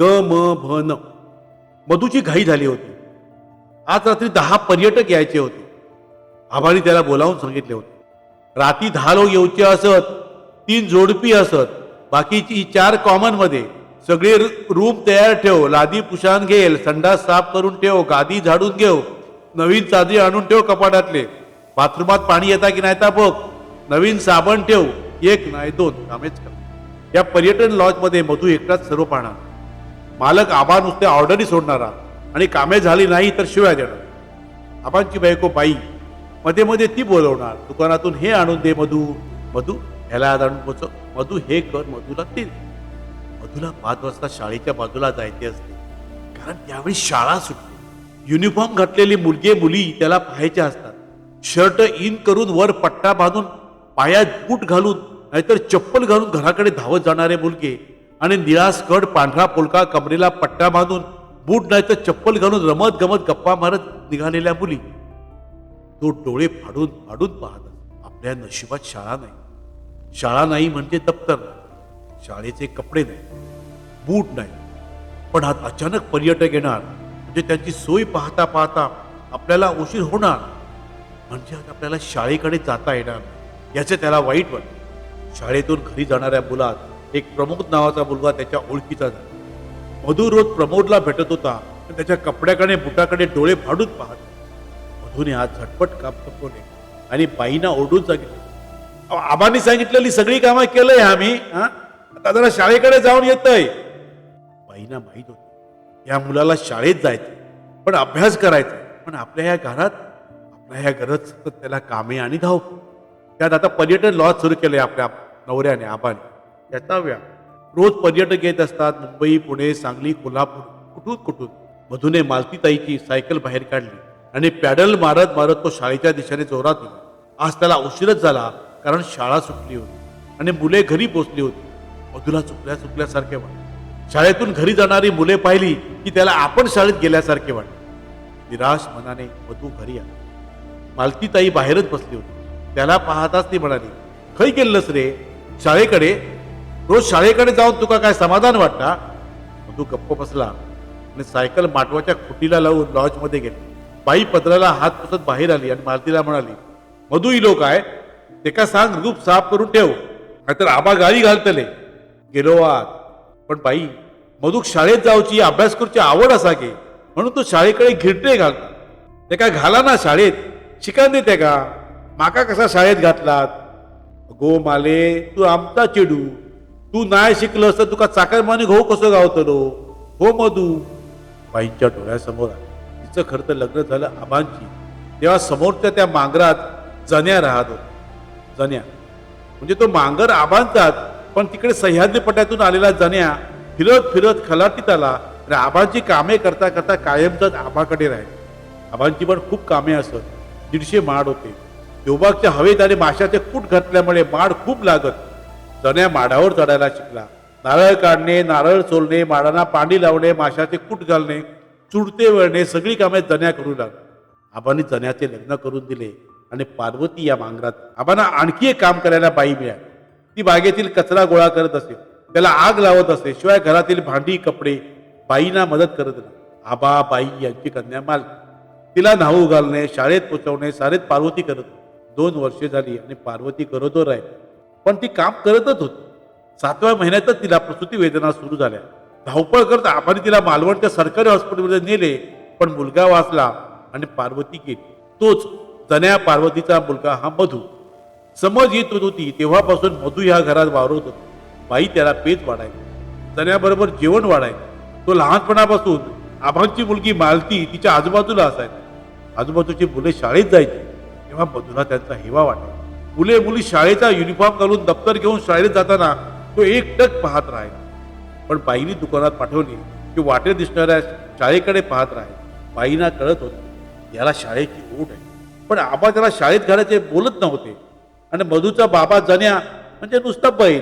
ग म भ न मधूची घाई झाली होती. आज रात्री दहा पर्यटक यायचे होते. आभारी त्याला बोलावून सांगितले होते. रात्री दहा लोक येऊचे असत तीन जोडपी असत बाकीची चार कॉमनमध्ये. सगळे रूम तयार ठेव लादी पुशान घेल संडास साफ करून ठेव गादी झाडून घेव नवीन चादरी आणून ठेव कपाटातले. बाथरूमात पाणी येता की नाही ता बघ नवीन साबण ठेव एक नाही दोन कामेच कर. या पर्यटन लॉजमध्ये मधू एकटाच सर्व पाहणार. मालक आबा नुसते ऑर्डरी सोडणारा आणि कामे झाली नाही तर शिवाय देणार. आबांची बायको बाई मध्ये मध्ये ती बोलवणार दुकानातून हे आणून दे मधू मधू ह्याला आज आणून पोचव मधू हे कर मधूला ते मधूला पाच वाजता शाळेच्या बाजूला जायचे असते कारण त्यावेळी शाळा सुटते. युनिफॉर्म घातलेली मुलगे मुली त्याला पाहायच्या असतात. शर्ट इन करून वर पट्टा बांधून पायात बूट घालून नाहीतर चप्पल घालून घराकडे धावत जाणारे मुलगे आणि निळा कड पांढरा पोलका कमरेला पट्टा बांधून बूट नाही तर चप्पल घालून रमत गमत गप्पा मारत निघालेल्या मुली. तो डोळे फाडून फाडून पाहत आपल्या नशिबात शाळा नाही. शाळा नाही म्हणजे दप्तर नाही. शाळेचे कपडे नाही. बूट नाही. पण आज अचानक पर्यटक येणार. म्हणजे त्यांची सोय पाहता पाहता आपल्याला उशीर होणार. म्हणजे आज आपल्याला शाळेकडे जाता येणार याचे त्याला वाईट वाटते. शाळेतून घरी जाणाऱ्या मुलात एक प्रमोद नावाचा मुलगा त्याच्या ओळखीचा झाला. मधू रोज प्रमोदला भेटत होता पण त्याच्या कपड्याकडे बुटाकडे डोळे फाडून पाहत मधूने आज झटपट काम संपवले आणि बाईंना ओढून सांगितले अहो, आबांनी सांगितलेली सगळी कामं केलंय आम्ही हा? आता जरा शाळेकडे जाऊन येतय. बाईंना माहीत होत या मुलाला शाळेत जायचं पण अभ्यास करायचा पण आपल्या या घरात आपल्या ह्या घरात सतत त्याला कामे आणि धाव त्यात आता पर्यटन लॉज सुरू केले आपल्या नवऱ्याने आबाने. त्याचा रोज पर्यटक येत असतात मुंबई पुणे सांगली कोल्हापूर कुठून कुठून. मधुने मालतीताईची सायकल बाहेर काढली आणि पॅडल मारत मारत तो शाळेच्या दिशेने जोरात गेला. आज त्याला उशीरच झाला कारण शाळा सुटली होती आणि मुले घरी पोचली होती. मधुला चुकल्या चुकल्यासारखे वाटले. शाळेतून घरी जाणारी मुले पाहिली की त्याला आपण शाळेत गेल्यासारखे वाटले. निराश मनाने मधू घरी आला. मालतीताई बाहेरच बसली होती. त्याला पाहताच ती म्हणाली खै गेलंस रे? शाळेकडे रोज शाळेकडे जाऊन तुका काय समाधान वाटता तू गप्प बसला आणि सायकल माटवाच्या खुटीला लावून लॉजमध्ये गेली. बाई पत्राला हात पुसत बाहेर आली आणि मालतीला म्हणाली मधू इलो लोक ते का सांग रूप साफ करून ठेव नाहीतर आबा गाडी घालतले. गेलो आत. पण बाई मधूक शाळेत जाऊची अभ्यास करूची आवड असा की म्हणून तो शाळेकडे घिरटे घालता. ते काय घाला ना शाळेत शिकान देते का? माका कसा शाळेत घातलात? गो माले तू आमचा चेडू. तू नाही शिकलंस तर तुका चाकरमानी घाऊ कसं गावतलो? हो मधू. बाईंच्या डोळ्यासमोर तिचं खरं तर लग्न झालं आबांची तेव्हा समोरच्या त्या मांगरात जण्या राहत होता जण्या म्हणजे तो मांगर आबांचाच पण तिकडे सह्याद्री पट्ट्यातून आलेला जण्या फिरत फिरत खलाटीत आला. आणि आबांची कामे करता करता कायमचाच आबाकडे राहिले. आबांची पण खूप कामे असत. दीडशे माड होते. देवबागच्या हवेत आणि माशाचे कूट घातल्यामुळे माड खूप लागत. जण्या माडावर चढायला शिकला. नारळ काढणे नारळ सोलणे माडांना पाणी लावणे माशाचे कूट घालणे चुडते वळणे सगळी कामे जण्या करू लागली. आबांनी जण्याचे लग्न करून दिले आणि पार्वती या मांगरात आबांना आणखी एक काम करायला बाई मिळाली. ती बागेतील कचरा गोळा करत असे त्याला आग लावत असे शिवाय घरातील भांडी कपडे बाईंना मदत करत नाही. आबा बाई यांची कन्या माल तिला न्हाऊ घालणे शाळेत पोचवणे शाळेत पार्वती करत दोन वर्षे झाली आणि पार्वती गरोदर आहे. पण ती काम करतच होती. सातव्या महिन्यातच तिला प्रसूती वेदना सुरू झाल्या. धावपळ करत आबाने तिला मालवणच्या सरकारी हॉस्पिटलमध्ये नेले पण मुलगा वाचला आणि पार्वती गेली. तोच जन्या पार्वतीचा मुलगा हा मधू. समज येत होती तेव्हापासून मधू ह्या घरात वावरत होता. बाई त्याला पेच वाढायची. जन्याबरोबर जेवण वाढायचं. तो लहानपणापासून आभांची मुलगी मालती तिच्या आजूबाजूला असायची. आजूबाजूची मुले शाळेत जायची. तेव्हा मधूला त्यांचा हेवा वाटायचा. मुले मुली शाळेचा युनिफॉर्म घालून दप्तर घेऊन शाळेत जाताना तो एकटक पाहत राहील पण बाईनी दुकानात पाठवली की वाटे दिसणाऱ्या शाळेकडे पाहत राहील बाईंना कळत होतं याला शाळेची ओढ आहे. पण आबा त्याला शाळेत घालायचे बोलत नव्हते. आणि मधूचा बाबा जण्या म्हणजे नुसता बैल.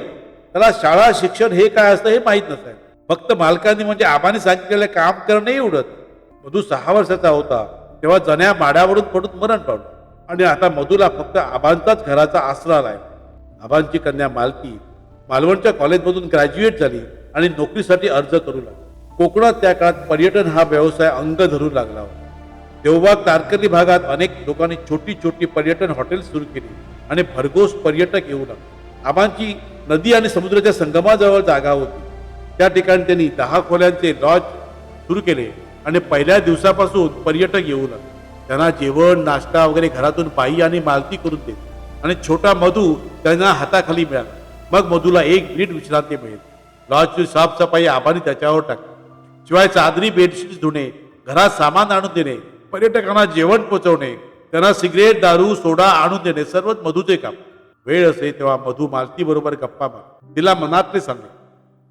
त्याला शाळा शिक्षण हे काय असतं हे माहीत नसायचं. फक्त मालकांनी म्हणजे आबाने सांगितलेलं काम करणंही उडत मधू सहा वर्षाचा होता तेव्हा जण्या माड्यावरून पडून मरण पावलं. आणि आता मधूला फक्त आबांचाच घराचा आसरा आहे आबांची कन्या मालती मालवणच्या कॉलेजमधून ग्रॅज्युएट झाली आणि नोकरीसाठी अर्ज करू लागली. कोकणात त्या काळात पर्यटन हा व्यवसाय अंग धरू लागला होता. देवबाग तारकर्ली भागात अनेक लोकांनी छोटी छोटी पर्यटन हॉटेल सुरू केली आणि भरघोस पर्यटक येऊ लागले. आबांची नदी आणि समुद्राच्या संगमाजवळ जागा होती. त्या ठिकाणी त्यांनी दहा खोल्यांचे लॉज सुरू केले आणि पहिल्या दिवसापासून पर्यटक येऊ लागले. त्यांना जेवण नाश्ता वगैरे घरातून बाई आणि मालती करून देत. आणि छोटा मधू त्यांना हाताखाली मिळाला. मग मधूला एक मिनिट विश्रांती मिळेल. लॉजची साफसफाई आभारी त्याच्यावर टाकली. शिवाय चादरी बेडशीट धुणे घरात सामान आणून देणे पर्यटकांना जेवण पोचवणे त्यांना सिगरेट दारू सोडा आणून देणे सर्वच मधूचे काम. वेळ असे तेव्हा मधू मालती बरोबर गप्पा मार तिला मनातले सांगले.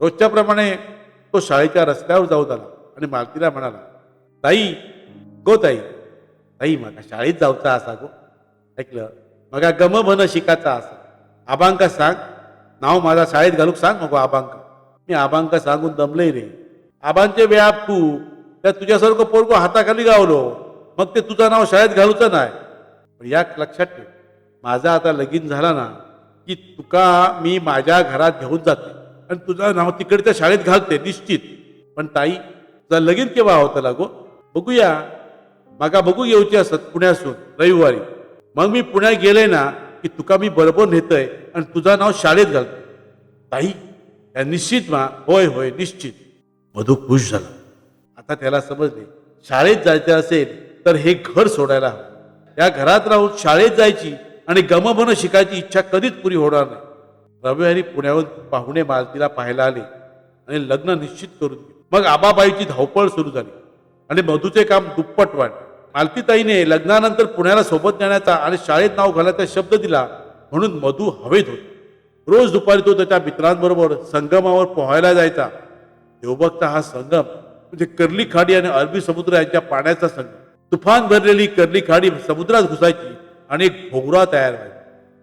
रोजच्याप्रमाणे तो शाळेच्या रस्त्यावर जाऊ आला आणि मालतीला म्हणाला ताई गो ताई ताई माका शाळेत जाऊचा असा गो. ऐकलं? मगा गम भन शिकाचा असा. आबांक सांग. नाव माझा शाळेत घालूक सांग मगो आबांक. मी आबांक सांगून दमले रे. आबांचे व्याप तू. त्या तुझ्यासारखं पोरगो हाताखाली गावलो. मग ते तुझं नाव शाळेत घालूचं नाही. पण या लक्षात ठेव. माझा आता लगीन झाला ना की तुका मी माझ्या घरात घेऊन जाते. आणि तुझं नाव तिकडच्या शाळेत घालते निश्चित. पण ताई तुझं लगीन केव्हा होतं लागो बघूया. माका बघू येऊची असत पुण्यासून रविवारी. मग मी पुण्यात गेले ना की तुका मी बरोबर नेतय आणि तुझं नाव शाळेत घालतो ताई त्या निश्चित मा होय होय निश्चित. मधू खुश झाला. आता त्याला समजले शाळेत जायचं असेल तर हे घर सोडायला हवं. या घरात राहून शाळेत जायची आणि गमभन शिकायची इच्छा कधीच पुरी होणार नाही. रविवारी पुण्याहून पाहुणे मालतीला पाहायला आले आणि लग्न निश्चित करून मग आबाबाईची धावपळ सुरू झाली आणि मधूचे काम दुप्पट वाढले. आलतीताईने लग्नानंतर पुण्याला सोबत नेण्याचा आणि शाळेत नाव घालायचा शब्द दिला म्हणून मधू हवेत होता. रोज दुपारी तो त्याच्या मित्रांबरोबर संगमावर पोहायला जायचा. देवभक्ता हा संगम म्हणजे कर्ली खाडी आणि अरबी समुद्र यांच्या पाण्याचा संगम. तुफान भरलेली कर्ली खाडी समुद्रात घुसायची आणि एक भोवरा तयार व्हायचा.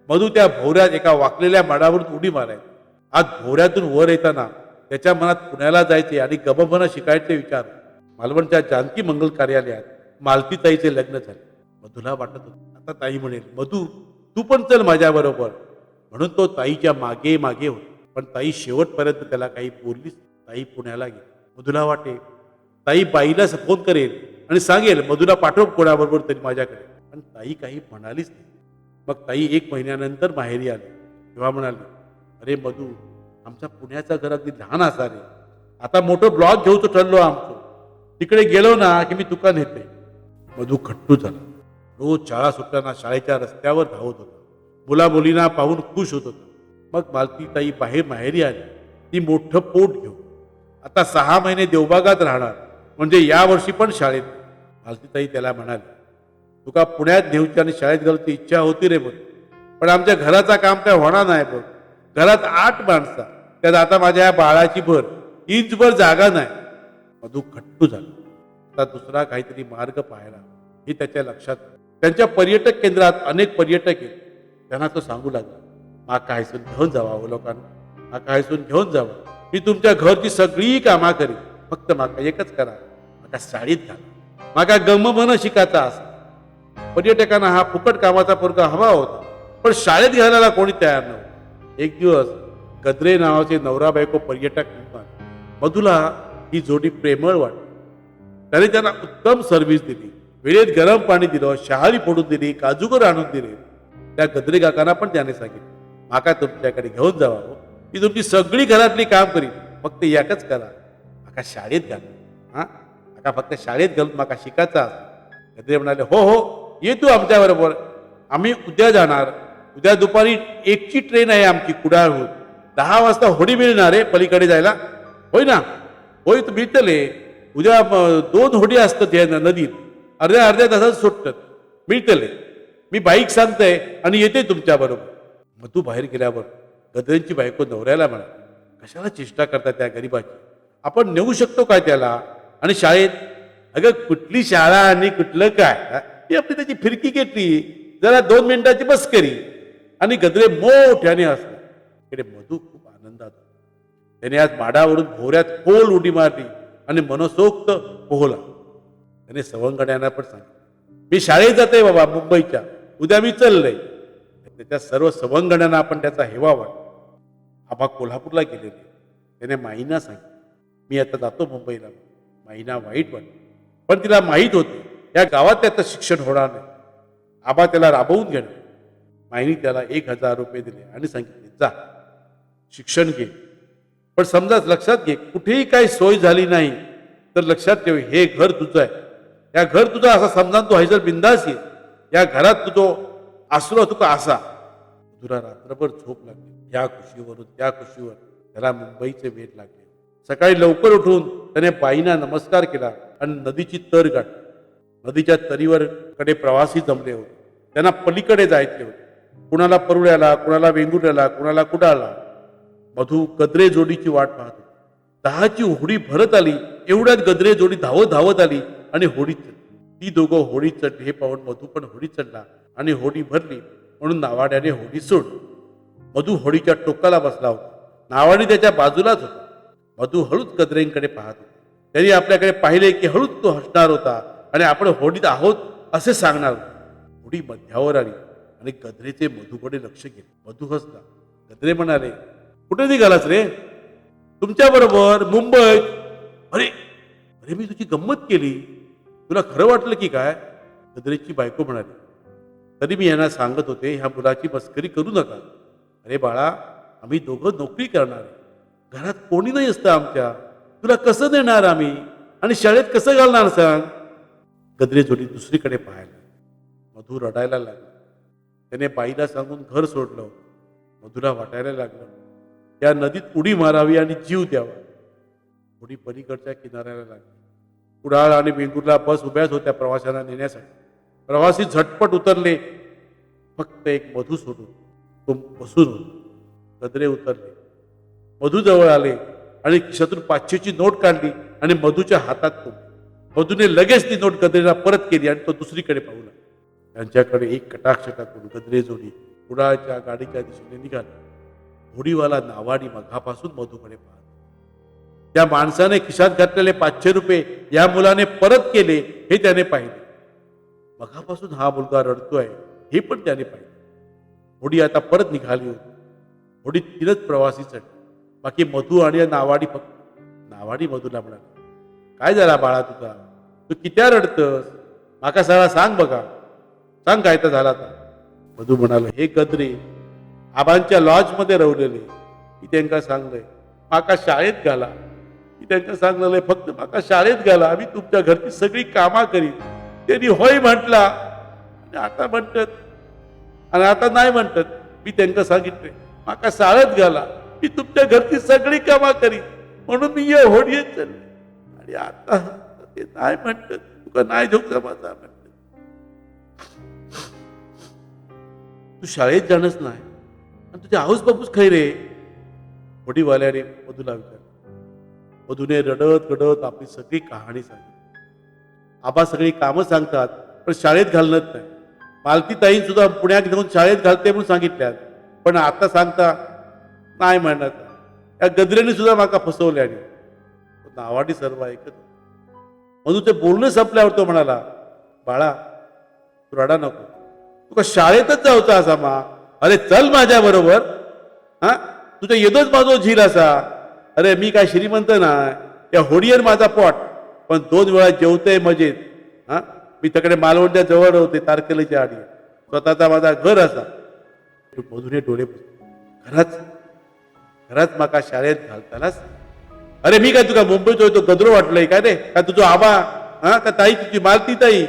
मधू त्या भोवऱ्यात एका वाकलेल्या माडावरून उडी मारायचा. आज भोवऱ्यातून वर येताना त्याच्या मनात पुण्याला जायचे आणि गमभन शिकायचे विचार. मालवणच्या जानकी मंगल कार्यालयात मालतीताईचे लग्न झाले. मधूला वाटत होतं आता ताई म्हणेल मधू तू पण चल माझ्याबरोबर. म्हणून तो ताईच्या मागे मागे होता. पण ताई शेवटपर्यंत त्याला काही बोललीच ताई पुण्याला गेली. मधुला वाटे ताई बाईला फोन करेल आणि सांगेल मधुला पाठव कोणाबरोबर तरी माझ्याकडे. पण ताई काही म्हणालीच नाही. मग ताई एक महिन्यानंतर माहेरी आली. तेव्हा म्हणाली अरे मधू आमचा पुण्याचा घर अगदी लहान असा रे आता मोठं ब्लॉग घेऊचं ठरलो आमचं. तिकडे गेलो ना की मी तुका नेते मधू खट्टू झाला. रोज शाळा सुटताना शाळेच्या रस्त्यावर धावत होता. मुला मुलींना पाहून खुश होत होता. मग मालतीताई बाहेर माहेरी आली. ती मोठं पोट घेऊ आता सहा महिने देवबागात राहणार. म्हणजे या वर्षी पण शाळेत. मालतीताई त्याला म्हणाली तुका पुण्यात नेऊची आणि शाळेत घालूची इच्छा होती रे बघ पण आमच्या घराचा काम काय होणार नाही बघ घरात आठ माणसा. त्यात आता माझ्या या बाळाची भर. इंचभर जागा नाही. मधू खट्टू झाला. दुसरा काहीतरी मार्ग पाहायला हे त्याच्या लक्षात त्यांच्या पर्यटक केंद्रात अनेक पर्यटक आहेत त्यांना तो सांगू लागला माका हायसून घेऊन जावा हो लोकांना. माका हायसून घेऊन जावा. मी तुमच्या घरची सगळी कामा करी फक्त माका एकच करा. माका साडीत घाला. माका गममन शिकायचा असा. पर्यटकांना हा फुकट कामाचा पोरगा हवा होता पण शाळेत घालायला कोणी तयार नव्हतं. एक दिवस गद्रे नावाचे नवरा बायको पर्यटक म्हणतात मधुला ही जोडी प्रेमळ वाटते त्याने त्यांना उत्तम सर्व्हिस दिली. वेळेत गरम पाणी दिलं शहारी फोडून दिली काजूगर आणून दिले. त्या गद्रे काकांना पण त्याने सांगितलं. माका तुमच्याकडे घेऊन जावा हो. मी तुमची सगळी घरातली काम करीन. फक्त एकच करा माका शाळेत घाल. हा? माका फक्त शाळेत घालून माका शिकायचा असा. गद्रे म्हणाले हो हो ये तू आमच्या बरोबर. आम्ही उद्या जाणार. उद्या दुपारी एकची ट्रेन आहे आमची कुडाळहून. दहा वाजता होडी मिळणार आहे पलीकडे जायला. होय ना? होय तर मिळतले उद्या दोन होडी असतात या नदीत. अर्ध्या अर्ध्या तासात सुटतात. मिळतले. मी बाईक सांगतोय आणि येते तुमच्या बरोबर. मग तू बाहेर गेल्यावर गदरेंची बायको नवऱ्याला म्हणा कशाला चेष्टा करता त्या गरीबाची? आपण नेऊ शकतो काय त्याला? आणि शाळेत अगं कुठली शाळा आणि कुठलं काय? हा? ही आपली त्याची फिरकी घेतली जरा दोन मिनिटाची बस करी. आणि गदरे मोठ्याने असले इकडे मधू खूप आनंदात त्याने आज माडावरून भोऱ्यात खोल उडी मारली. आणि मनसोक्त पोहला. त्याने सवंगड्यांना पण सांगितलं. मी शाळेत जाते बाबा मुंबईच्या. उद्या मी चाललंय. त्याच्या सर्व सवंगड्यांना आपण त्याचा हेवा वाटला आबा कोल्हापूरला गेलेले. त्याने माईना सांगितलं मी आता जातो मुंबईला. माईना वाईट वाटलं पण तिला माहीत होते या गावात त्याचं शिक्षण होणार नाही. आबा त्याला राबवून घेणार. माईने त्याला एक हजार रुपये दिले आणि सांगितले जा शिक्षण घे. पण समजा लक्षात घे कुठेही काही सोय झाली नाही तर लक्षात ठेव हे घर तुझं आहे. या घर तुझं असा समजा तू हैजर बिंदास ये. या घरात तुझो आसरो तुका असा तुला रात्रभर झोप लागली. या खुशीवरून त्या खुशीवर त्याला मुंबईचे वेध लागले. सकाळी लवकर उठून त्याने बाईंना नमस्कार केला आणि नदीची तर गाठली. नदीच्या तरीवर कडे प्रवासी जमले होते. त्यांना पलीकडे जायचे होते. कुणाला परुळ्याला कुणाला वेंगुर्ल्याला कुणाला कुडाळला मधू गद्रे जोडीची वाट पाहत. होती दहाची होडी भरत आली एवढ्यात गद्रे जोडी धावत धावत आली आणि होडीत चढली. ती दोघं होडी चढली हे पाहून मधू पण होडीत चढला आणि होडी भरली म्हणून नावाड्याने होडी सोडली. मधू होडीच्या टोकाला बसला होता. नावाडी त्याच्या बाजूलाच होता. मधू हळूच गद्रेंकडे पाहत होता. त्यांनी आपल्याकडे पाहिले की हळूच तो हसणार होता आणि आपण होडीत आहोत असे सांगणार होतो. होडी मध्यावर आली आणि गद्रेचे मधूकडे लक्ष गेले. मधू हसला. गद्रे म्हणाले कुठे निघालास रे? तुमच्या बरोबर मुंबईत अरे अरे मी तुझी गंमत केली. तुला खरं वाटलं की काय? गदरेची बायको म्हणाली तरी मी यांना सांगत होते ह्या मुलाची मस्करी करू नका. अरे बाळा आम्ही दोघं नोकरी करणार घरात कोणी नाही असतं आमच्या. तुला कसं देणार आम्ही? आणि शाळेत कसं घालणार सांग? गदरे जोडी दुसरीकडे पाहायला. मधू रडायला लागला. त्याने बाईला सांगून घर सोडलं. मधुरा वाटायला लागलं त्या नदीत उडी मारावी आणि जीव द्यावा. उडी पलीकडच्या किनाऱ्याला लागली. कुडाळ आणि वेंगुर्ला बस उभ्याच होत्या प्रवाशांना नेण्यासाठी. प्रवासी झटपट उतरले. फक्त एक मधू सोडून तो बसून होता. गदरे उतरले. मधू जवळ आले आणि खिशातून पाचशेची नोट काढली आणि मधूच्या हातात तो मधूने लगेच ती नोट गदरेला परत केली आणि तो दुसरीकडे पाहूला त्यांच्याकडे एक कटाक्ष टाकून गदरे जोडी कुडाळच्या गाडीच्या दिशेने निघाला. होडीवाला नावाडी मघापासून मधूकडे पाहत. त्या माणसाने खिशात घातलेले पाचशे रुपये या मुलाने परत केले हे त्याने पाहिले. मघापासून हा मुलगा रडतोय हे पण त्याने पाहिले. होडी आता परत निघाली होती. होडीत तीनच प्रवासी चढले. बाकी मधू आणि नावाडी फक्त. नावाडी मधूला म्हणाला काय झाला बाळा तुझा? तू कित्या रडतस? माका सगळा सांग बघा. सांग काय तर झाला आता. मधू म्हणाला हे गद्रे आबांच्या लॉजमध्ये रवलेले. मी त्यांना सांगलंय माका शाळेत घाला. मी त्यांना सांगलेलं फक्त माका शाळेत घाला आम्ही तुमच्या घरची सगळी कामा करीन. त्यांनी होय म्हटला. आणि आता म्हणतात आणि आता नाही म्हणतात. मी त्यांना सांगितले माका शाळेत घाला. मी तुमच्या घरची सगळी कामा करीन. म्हणून मी या होडीत चालले. आणि आता ते नाही म्हणतात. तुका नाही धोका माझा? म्हणतात तू शाळेत जाणच नाही. आणि तुझे आऊस बापूस खै रे? वडीवाल्याने मधूला विचारलं. मधूने रडत रडत आपली सगळी कहाणी सांगितली. आबा सगळी कामं सांगतात पण शाळेत घालणत नाही. मालती ताईन सुद्धा पुण्यात घेऊन शाळेत घालते म्हणून सांगितल्यात. पण आता सांगता नाही म्हणत या गजरेने सुद्धा माका फसवल्याने नावाडी सर्व ऐकत मधू ते बोलणं संपल्यावर तो म्हणाला बाळा तू रडा नको. तुका शाळेतच जाऊचा असा मा? अरे चल माझ्या बरोबर हा? तुझ्या येदोच माझो झील असा. अरे मी काय श्रीमंत नाही. त्या होडियर माझा पोट. पण दोन वेळा जेवतोय मजेत. हा? मी तकडे मालवणच्या जवळ होते तारकलेच्या आडी स्वतःचा माझा घर असा. मधून डोळे पुसले. खरंच खरंच माका शाळेत घालतानाच अरे मी काय तुका मुंबईत होतो गदरो वाटलंय काय रे? का तुझो आबा? हा? का ताई तुझी मालती ताई?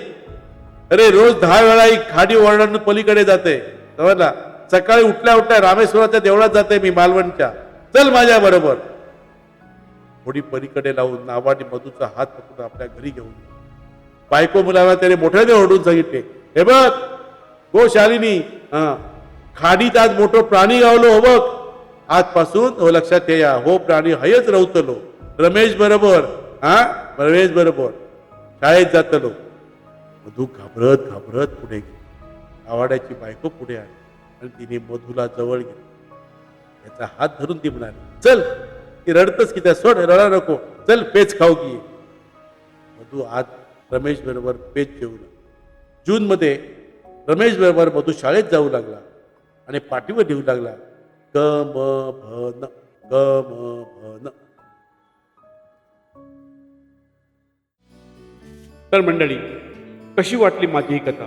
अरे रोज दहा वेळा ही खाडी ओरडून पलीकडे जाते. समजला? सकाळी उठल्या उठल्या रामेश्वराच्या देवळात जाते मी मालवणच्या. चल माझ्या बरोबर. थोडी पलीकडे लावून नावाने मधूचा हात पकडून आपल्या घरी घेऊन बायको मुलाला त्याने मोठ्याने ओढून सांगितले हे बघ गो शालिनी हा खाडीत आज मोठं प्राणी गावलो हो बघ. आजपासून हो लक्षात ठेया हो प्राणी हयच रवतलो रमेश बरोबर हा रमेश बरोबर. शाळेत जातलो. मधू घाबरत घाबरत पुढे गेली. आवाड्याची बायको पुढे आली. आणि तिने मधूला जवळ घेतलं त्याचा हात धरून ती म्हणाली चल ती रडतच की त्या सोड रडा नको. चल पेच खाऊ की. मधू आज रमेश बरोबर पेच जेवला जूनमध्ये रमेश बरोबर मधू शाळेत जाऊ लागला आणि पाठीवर लिहू लागला क म भ न क म भ न तर मंडळी कशी वाटली माझी ही कथा?